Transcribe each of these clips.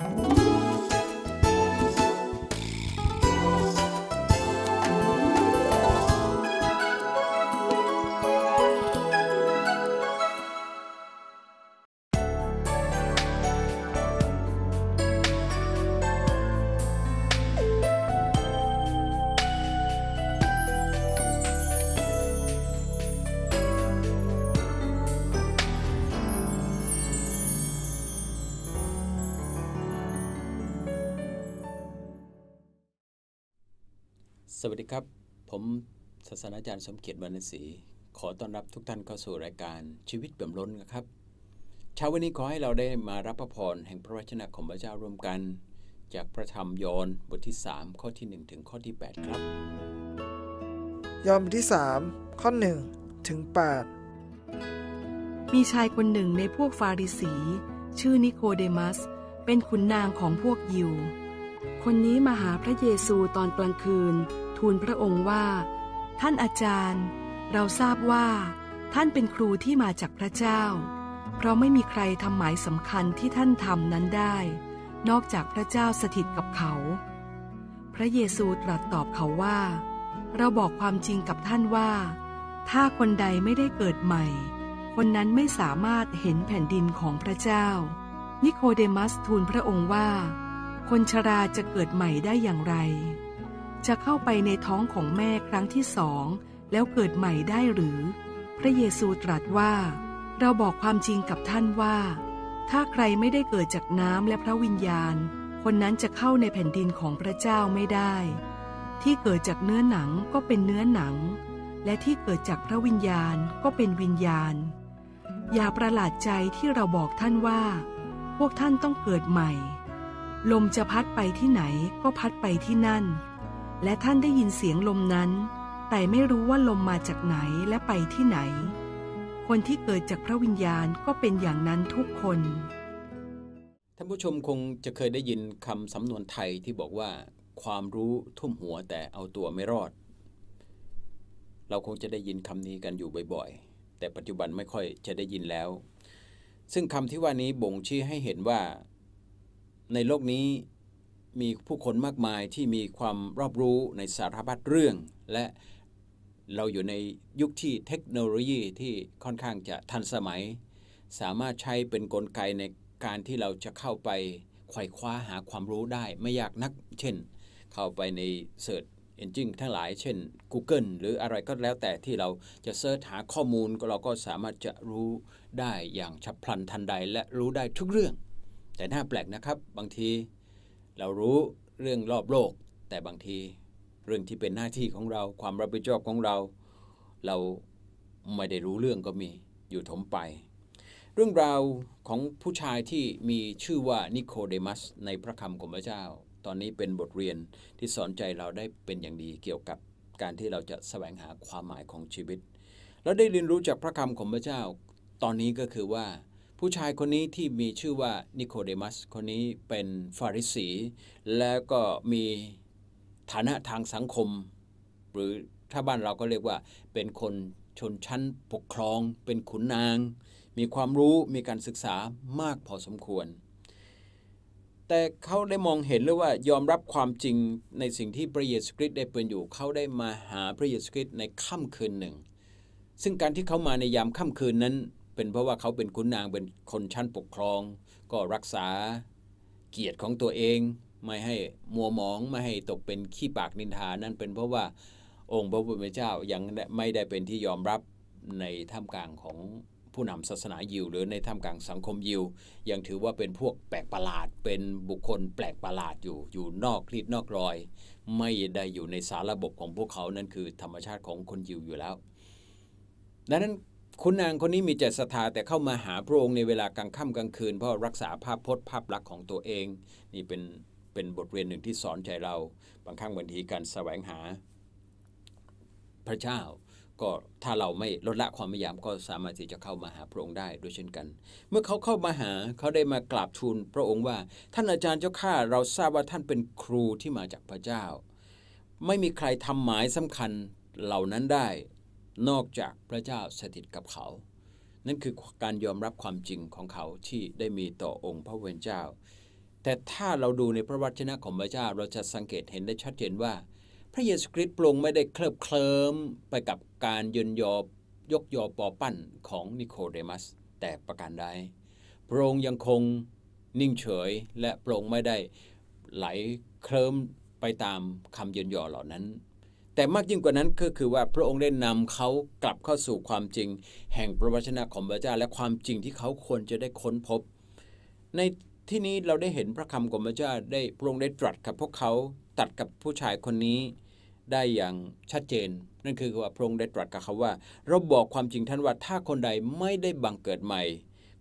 Bye. สวัสดีครับ ผมศาสนาจารย์สมเกียรติวรรณศรีขอต้อนรับทุกท่านเข้าสู่รายการชีวิตเปี่ยมล้นนะครับเช้าวันนี้ขอให้เราได้มารับพระพรแห่งพระวจนะของพระเจ้าร่วมกัน จากพระธรรมยอห์นบทที่ 3 ข้อที่ 1 ถึงข้อที่ 8 ครับ ยอห์นบทที่ 3 ข้อ 1 ถึง 8 มีชายคนหนึ่งในพวกฟาริสี ชื่อนิโคเดมัส เป็นขุนนางของพวกยิวคนนี้มาหาพระเยซูตอนกลางคืน ทูลพระองค์ว่า ท่านอาจารย์ เราทราบว่า ท่านเป็นครูที่มาจากพระเจ้า เพราะไม่มีใครทำหมายสำคัญที่ท่านทำนั้นได้ นอกจากพระเจ้าสถิตกับเขา พระเยซูตรัสตอบเขาว่า เราบอกความจริงกับท่านว่า ถ้าคนใดไม่ได้เกิดใหม่ คนนั้นไม่สามารถเห็นแผ่นดินของพระเจ้า นิโคเดมัสทูลพระองค์ว่า คนชราจะเกิดใหม่ได้อย่างไร จะเข้าไปในท้องของแม่ครั้งที่สองแล้วเกิดใหม่ได้หรือ พระเยซูตรัสว่า เราบอกความจริงกับท่านว่า ถ้าใครไม่ได้เกิดจากน้ำและพระวิญญาณ คนนั้นจะเข้าในแผ่นดินของพระเจ้าไม่ได้ ที่เกิดจากเนื้อหนังก็เป็นเนื้อหนัง และที่เกิดจากพระวิญญาณก็เป็นวิญญาณ อย่าประหลาดใจที่เราบอกท่านว่า พวกท่านต้องเกิดใหม่ ลมจะพัดไปที่ไหนก็พัดไปที่นั่น และท่านได้ยินเสียงลมนั้น แต่ไม่รู้ว่าลมมาจากไหนและไปที่ไหน คนที่เกิดจากพระวิญญาณก็เป็นอย่างนั้นทุกคน ท่านผู้ชมคงจะเคยได้ยินคำสำนวนไทยที่บอกว่า ความรู้ทุ่มหัวแต่เอาตัวไม่รอด เราคงจะได้ยินคำนี้กันอยู่บ่อยๆ แต่ปัจจุบันไม่ค่อยจะได้ยินแล้ว ซึ่งคำที่ว่านี้บ่งชี้ให้เห็นว่า ในโลกนี้ มีผู้คนมากมายที่มีความรอบรู้ในสารพัดเรื่อง และเราอยู่ในยุคที่เทคโนโลยีที่ค่อนข้างจะทันสมัย สามารถใช้เป็นนกลไกในการที่เราจะเข้าไปไขว่คว้าหาความรู้ได้ไม่ยากนัก เช่น เข้าไปใน Search Engine ทั้งหลาย เช่น Google หรืออะไรก็แล้วแต่ที่เราจะเสิร์ชหาข้อมูลเราก็สามารถจะรู้ได้อย่างฉับพลันทันใด และรู้ได้ทุกเรื่อง แต่น่าแปลกนะครับ บางที เรารู้เรื่องรอบโลก แต่บางทีเรื่องที่เป็นหน้าที่ของเรา ความรับผิดชอบของเรา เราไม่ได้รู้เรื่องก็มีอยู่ถมไป เรื่องราวของผู้ชายที่มีชื่อว่านิโคเดมัสในพระคำของพระเจ้า ตอนนี้เป็นบทเรียนที่สอนใจเราได้เป็นอย่างดีเกี่ยวกับการที่เราจะแสวงหาความหมายของชีวิต เราได้เรียนรู้จากพระคำของพระเจ้า ตอนนี้ก็คือว่า ผู้ชายคนนี้ที่มีชื่อว่านิโคเดมัสคนนี้เป็นฟาริสี แล้วก็มีฐานะทางสังคม หรือถ้าบ้านเราก็เรียกว่าเป็นคนชนชั้นปกครอง เป็นขุนนาง มีความรู้มีการศึกษามากพอสมควร แต่เขาได้มองเห็นเลยว่ายอมรับความจริงในสิ่งที่พระเยซูคริสต์ได้เป็นอยู่เขาได้มาหาพระเยซูคริสต์ในค่ำคืนหนึ่ง ซึ่งการที่เขามาในยามค่ำคืนนั้น เป็นเพราะว่าเขาเป็นขุนนางเป็นคนชั้นปกครอง ก็รักษาเกียรติของตัวเอง ไม่ให้มัวหมองไม่ให้ตกเป็นขี้ปากนินทานั่นเป็นเพราะว่าองค์พระผู้เป็นเจ้ายังไม่ได้เป็นที่ยอมรับในท่ามกลางของผู้นำศาสนายิวหรือในท่ามกลางสังคมยิว ยังถือว่าเป็นพวกแปลกประหลาด เป็นบุคคลแปลกประหลาดอยู่อยู่นอกคลีดนอกรอย ไม่ได้อยู่ในสารระบบของพวกเขานั่นคือธรรมชาติของคนยิวอยู่แล้วดังนั้น คุณนางคนนี้มีใจศรัทธาแต่เข้ามาหาพระองค์ในเวลากลางค่ำกลางคืน เพราะรักษาภาพพจน์ภาพลักษณ์ของตัวเอง นี่เป็นเป็นบทเรียนหนึ่งที่สอนใจเรา บางครั้งบางทีการแสวงหา พระเจ้า ก็ถ้าเราไม่ลดละความพยายามก็สามารถที่จะเข้ามาหาพระองค์ได้ด้วยเช่นกัน เมื่อเขาเข้ามาหาเขาได้มากราบทูลพระองค์ว่า ท่านอาจารย์เจ้าข้าเราทราบว่าท่านเป็นครูที่มาจากพระเจ้า ไม่มีใครทำหมายสำคัญเหล่านั้นได้ นอกจากพระเจ้าสถิตกับเขา นั่นคือการยอมรับความจริงของเขาที่ได้มีต่อองค์พระเวรเจ้า แต่ถ้าเราดูในพระวจนะของพระเจ้าเราจะสังเกตเห็นได้ชัดเจนว่า พระเยซูคริสต์ปรงไม่ได้เคลิบเคลิ้มไปกับการยนยอยกยอปอปั้นของนิโคเดมัส แต่ประการใดพระองค์ยังคงนิ่งเฉยและพระองค์ไม่ได้ไหลเคลิ้มไปตามคำยนยอเหล่านั้น แต่มากยิ่งกว่านั้นก็คือว่าพระองค์ได้นำเขากลับเข้าสู่ความจริง แห่งพระวจนะของพระเจ้า และความจริงที่เขาควรจะได้ค้นพบ ในที่นี้เราได้เห็นพระคำของพระเจ้าได้พระองค์ได้ตรัสกับพวกเขาตัดกับผู้ชายคนนี้ได้อย่างชัดเจน นั่นคือว่าพระองค์ได้ตรัสกับเขาว่า เราบอกความจริงท่านว่าถ้าคนใดไม่ได้บังเกิดใหม่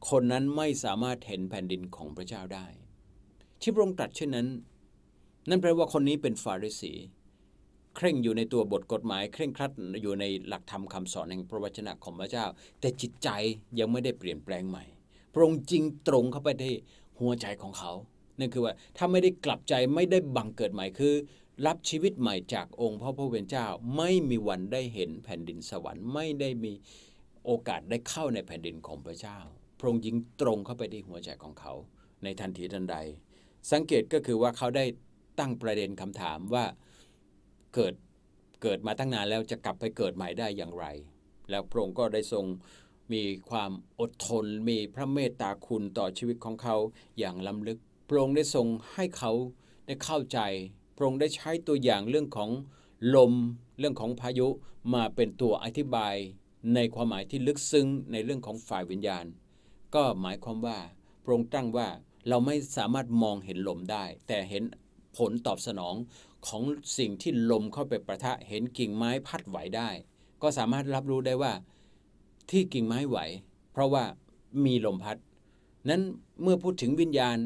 คนนั้นไม่สามารถเห็นแผ่นดินของพระเจ้าได้ ที่พระองค์ตรัสเช่นนั้น นั่นแปลว่าคนนี้เป็นฟาริสี เคร่งอยู่ในตัวบทกฎหมาย เคร่งครัดอยู่ในหลักธรรมคาสอนแห่งพระวจนะของพระเจ้า แต่จิตใจยังไม่ได้เปลี่ยนแปลงใหม่พระองค์จริงตรงเข้าไปที่หัวใจของเขานั่นคือว่าถ้าไม่ได้กลับใจไม่ได้บังเกิดใหม่คือ รับชีวิตใหม่จากองค์พระผู้เป็นเจ้า ไม่มีวันได้เห็นแผ่นดินสวรรค์ไม่ได้มีโอกาสได้เข้าในแผ่นดินของพระเจ้า พระองค์ยิงตรงเข้าไปที่หัวใจของเขา ในทันทีทันใด สังเกตก็คือว่าเขาได้ตั้งประเด็นคำถามว่า เกิดเกิดมาตั้งนานแล้วจะกลับไปเกิดใหม่ได้อย่างไร แล้วพระองค์ก็ได้ทรงมีความอดทนมีพระเมตตาคุณต่อชีวิตของเขาอย่างล้ำลึก พระองค์ได้ทรงให้เขาได้เข้าใจ พระองค์ได้ใช้ตัวอย่างเรื่องของลมเรื่องของพายุมาเป็นตัวอธิบาย ในความหมายที่ลึกซึ้งในเรื่องของฝ่ายวิญญาณ ก็หมายความว่าพระองค์ตั้งว่าเราไม่สามารถมองเห็นลมได้ แต่เห็น ผลตอบสนองของสิ่งที่ลมเข้าไปประทะเห็นกิ่งไม้พัดไหวได้ ก็สามารถรับรู้ได้ว่าที่กิ่งไม้ไหว เพราะว่ามีลมพัด นั้นเมื่อพูดถึงวิญญาณ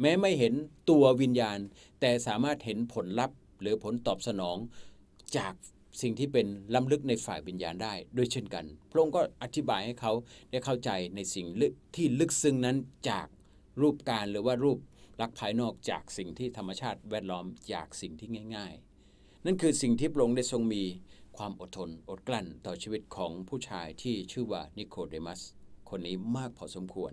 แม้ไม่เห็นตัววิญญาณ แต่สามารถเห็นผลลัพธ์หรือผลตอบสนองจากสิ่งที่เป็นล้ำลึกในฝ่ายวิญญาณได้ด้วยเช่นกัน พระองค์ก็อธิบายให้เขาได้เข้าใจในสิ่งที่ลึกซึ้งนั้นจากรูปการหรือว่ารูป ลักภายนอกจากสิ่งที่ธรรมชาติแวดล้อมจากสิ่งที่ง่าย ๆ นั่นคือสิ่งที่พระองค์ได้ทรงมีความอดทนอดกลั้นต่อชีวิตของผู้ชายที่ชื่อว่านิโคเดมัส คนนี้มากพอสมควร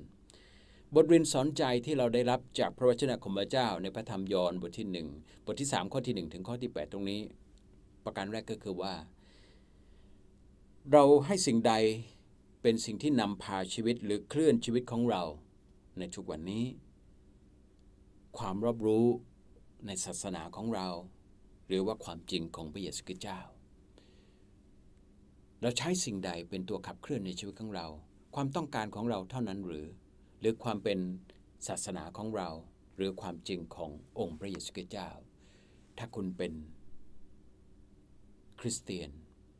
บทเรียนสอนใจที่เราได้รับจากพระวจนะของพระเจ้าในพระธรรมยอห์นบทที่ 1 บทที่ 3 ข้อที่ 1 ถึงข้อที่ 8 ตรงนี้ ประการแรกก็คือว่า เราให้สิ่งใดเป็นสิ่งที่นำพาชีวิตหรือเคลื่อนชีวิตของเราในทุกวันนี้ ความรอบรู้ในศาสนาของเรา หรือว่าความจริงของพระเยซูคริสต์เจ้า เราใช้สิ่งใดเป็นตัวขับเคลื่อนในชีวิตของเรา ความต้องการของเราเท่านั้นหรือ หรือความเป็นศาสนาของเรา หรือความจริงขององค์พระเยซูคริสต์เจ้า ถ้าคุณเป็นคริสเตียน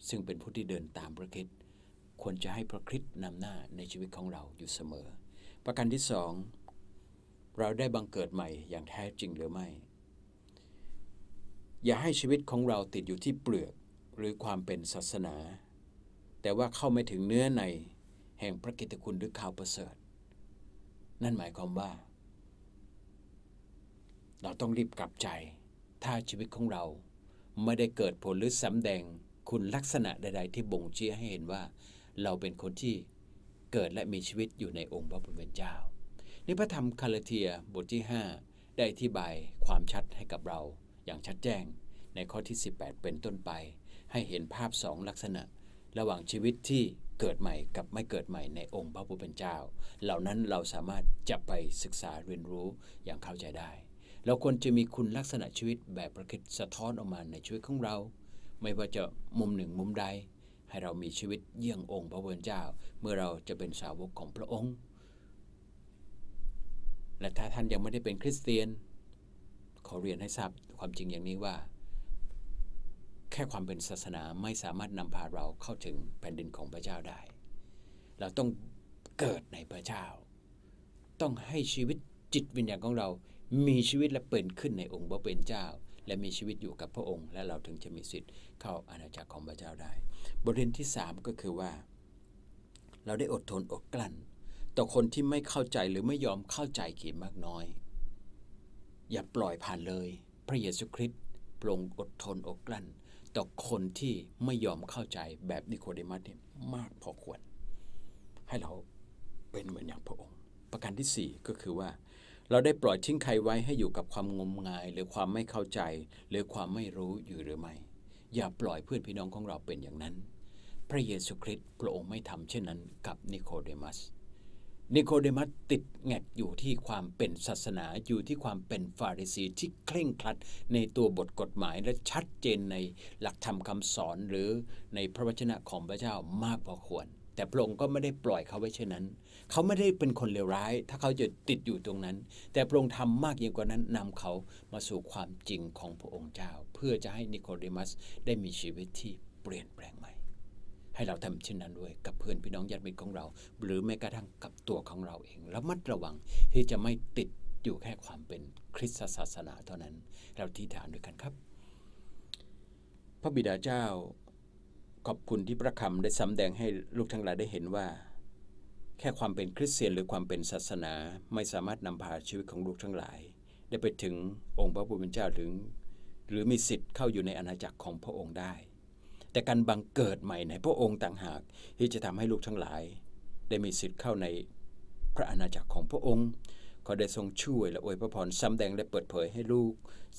ซึ่งเป็นผู้ที่เดินตามพระคิดควรจะให้พระคริสต์นำหน้าในชีวิตของเราอยู่เสมอ ประการที่สอง เราได้บังเกิดใหม่อย่างแท้จริงหรือไม่ อย่าให้ชีวิตของเราติดอยู่ที่เปลือกหรือความเป็นศาสนา แต่ว่าเข้าไม่ถึงเนื้อในแห่งพระกิตติคุณหรือข่าวประเสริฐ นั่นหมายความว่า เราต้องรีบกลับใจ ถ้าชีวิตของเราไม่ได้เกิดผลหรือสำแดงคุณลักษณะใด ๆ ที่บ่งชี้ให้เห็นว่า เราเป็นคนที่เกิดและมีชีวิตอยู่ในองค์พระผู้เป็นเจ้า นพระธรรมคาลเทียบทที่ 5 ได้อธิบายความชัดให้กับเรา อย่างชัดแจ้ง ในข้อที่ 18 เป็นต้นไป ให้เห็นภาพสองลักษณะ ระหว่างชีวิตที่เกิดใหม่กับไม่เกิดใหม่ในองค์พระผู้เป็นเจ้า เหล่านั้นเราสามารถจะไปศึกษาเรียนรู้อย่างเข้าใจได้ เราควรจะมีคุณลักษณะชีวิตแบบประคิดสะท้อนออกมาในชีวิตของเรา ไม่ว่าจะมุมหนึ่งมุมใด ให้เรามีชีวิตเยี่ยงองค์พระผู้เป็นเจ้า เมื่อเราจะเป็นสาวกของพระองค์ และถ้าท่านยังไม่ได้เป็นคริสเตียน ขอเรียนให้ทราบความจริงอย่างนี้ว่า แค่ความเป็นศาสนาไม่สามารถนำพาเราเข้าถึงแผ่นดินของพระเจ้าได้ เราต้องเกิดในพระเจ้า ต้องให้ชีวิตจิตวิญญาณของเรา มีชีวิตและเป็นขึ้นในองค์พระเป็นเจ้า และมีชีวิตอยู่กับพระองค์ และเราถึงจะมีสิทธิ์เข้าอาณาจักรของพระเจ้าได้ บทเรียนที่ 3 ก็คือว่า เราได้อดทนอดกลั้น ต่อคนที่ไม่เข้าใจหรือไม่ยอมเข้าใจขีดมากน้อย อย่าปล่อยผ่านเลย พระเยซูคริสต์ปรงอดทนอดกลั้น ต่อคนที่ไม่ยอมเข้าใจแบบนิโคเดมัสเนี่ยมากพอควร ให้เราเป็นเหมือนอย่างพระองค์ ประการที่ 4 ก็คือว่า เราได้ปล่อยทิ้งใครไว้ให้อยู่กับความงมงาย หรือความไม่เข้าใจ หรือความไม่รู้อยู่หรือไม่ อย่าปล่อยเพื่อนพี่น้องของเราเป็นอย่างนั้น พระเยซูคริสต์พระองค์ไม่ทำเช่นนั้นกับนิโคเดมัส นิโคเดมัสติดแงกอยู่ที่ความเป็นศาสนาอยู่ที่ความเป็นฟาริสีที่เคร่งครัดในตัวบทกฎหมายและชัดเจนในหลักธรรมคำสอนหรือในพระวจนะของพระเจ้ามากพอควร แต่พระองค์ก็ไม่ได้ปล่อยเขาไว้เช่นนั้น เขาไม่ได้เป็นคนเลวร้าย ถ้าเขาจะติดอยู่ตรงนั้น แต่พระองค์ทำมากยิ่งกว่านั้นนำเขามาสู่ความจริงของพระองค์เจ้า เพื่อจะให้นิโคเดมัสได้มีชีวิตที่เปลี่ยนแปลงใหม่ ให้เราทำเช่นนั้นด้วย กับเพื่อนพี่น้องญาติมิตรของเรา หรือแม้กระทั่งกับตัวของเราเองระมัดระวังที่จะไม่ติดอยู่แค่ความเป็นคริสตศาสนาเท่านั้น เราที่ฐานด้วยกันครับ พระบิดาเจ้าขอบคุณที่พระคำได้สำแดงให้ลูกทั้งหลายได้เห็นว่า แค่ความเป็นคริสเตียนหรือความเป็นศาสนา ไม่สามารถนำพาชีวิตของลูกทั้งหลาย ได้ไปถึงองค์พระผู้เป็นเจ้าถึง หรือมีสิทธิ์เข้าอยู่ในอาณาจักรของพระองค์ได้ แต่การบังเกิดใหม่ในพระองค์ต่างหาก ที่จะทำให้ลูกทั้งหลาย ได้มีสิทธิ์เข้าในพระอาณาจักรของพระองค์ขอได้ทรงช่วยและอวยพระพรสำแดงและเปิดเผยให้ลูก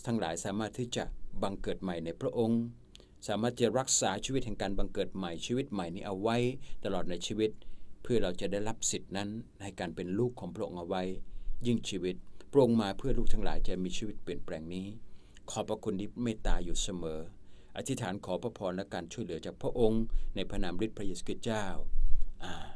ทั้งหลายสามารถที่จะบังเกิดใหม่ในพระองค์ สามารถจะรักษาชีวิตแห่งการบังเกิดใหม่ชีวิตใหม่นี้เอาไว้ตลอดในชีวิต เพื่อเราจะได้รับสิทธินั้นให้การเป็นลูกของพระองค์เอาไว้ ยิ่งชีวิตพระองค์มาเพื่อลูกทั้งหลายจะมีชีวิตเปลี่ยนแปลงนี้ ขอบพระคุณที่เมตตาอยู่เสมอ อธิษฐานขอพระพรและการช่วยเหลือจากพระองค์ ในพระนามฤทธิ์พระเยซูคริสต์เจ้าอา